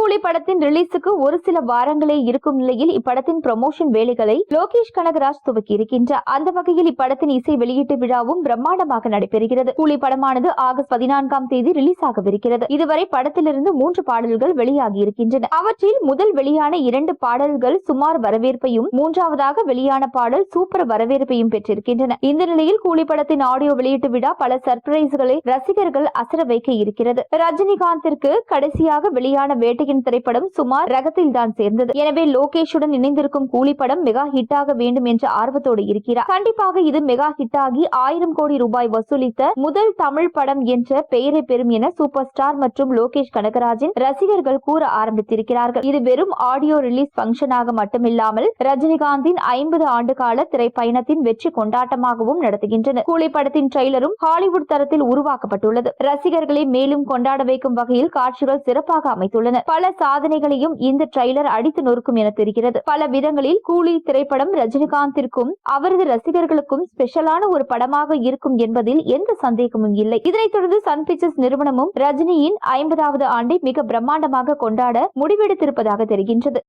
கூலி படத்தின் ரிலீஸுக்கு ஒரு சில வாரங்களே இருக்கும் நிலையில் இப்படத்தின் ப்ரமோஷன் வேலைகளை லோகேஷ் கனகராஜ் துவக்கி இருக்கின்றார். அந்த வகையில் இப்படத்தின் இசை வெளியீட்டு விழாவும் பிரம்மாண்டமாக நடைபெறுகிறது. கூலி படமானது ஆகஸ்ட் பதினான்காம் தேதி ரிலீஸ் ஆகவிருக்கிறது. இதுவரை படத்திலிருந்து மூன்று பாடல்கள் வெளியாகி இருக்கின்றன. அவற்றில் முதல் வெளியான இரண்டு பாடல்கள் சுமார் வரவேற்பையும் மூன்றாவதாக வெளியான பாடல் சூப்பர் வரவேற்பையும் பெற்றிருக்கின்றன. இந்த நிலையில் கூலி படத்தின் ஆடியோ வெளியீட்டு விழா பல சர்ப்ரைஸ்களை ரசிகர்கள் அசர வைக்க இருக்கிறது. ரஜினிகாந்திற்கு கடைசியாக வெளியான வேட்டையின் விஜயின் திரைப்படம் சுமார் ரகத்தில் தான் சேர்ந்தது. எனவே லோகேஷுடன் இணைந்திருக்கும் கூலி படம் மெகா ஹிட் ஆக வேண்டும் என்ற ஆர்வத்தோடு இருக்கிறார். கண்டிப்பாக இது மெகா ஹிட் ஆகி ஆயிரம் கோடி ரூபாய் வசூலித்த முதல் தமிழ் படம் என்ற பெயரை பெறும் என சூப்பர் ஸ்டார் மற்றும் லோகேஷ் கனகராஜின் ரசிகர்கள் கூற ஆரம்பித்திருக்கிறார்கள். இது வெறும் ஆடியோ ரிலீஸ் பங்கனாக மட்டுமில்லாமல் ரஜினிகாந்தின் ஐம்பது ஆண்டு கால திரைப்பயணத்தின் வெற்றி கொண்டாட்டமாகவும் நடத்துகின்றன கூலி படத்தின் ட்ரெய்லரும் ஹாலிவுட் தரத்தில் உருவாக்கப்பட்டுள்ளது. ரசிகர்களை மேலும் கொண்டாட வைக்கும் வகையில் காட்சிகள் சிறப்பாக அமைத்துள்ளன. பல சாதனைகளையும் இந்த ட்ரெய்லர் அடித்து நொறுக்கும் என தெரிகிறது. பல விதங்களில் கூலி திரைப்படம் ரஜினிகாந்திற்கும் அவரது ரசிகர்களுக்கும் ஸ்பெஷலான ஒரு படமாக இருக்கும் என்பதில் எந்த சந்தேகமும் இல்லை. இதனைத் தொடர்ந்து சன் பிக்சர்ஸ் நிறுவனமும் ரஜினியின் ஐம்பதாவது ஆண்டை மிக பிரம்மாண்டமாக கொண்டாட முடிவெடுத்திருப்பதாக தெரிகின்றது.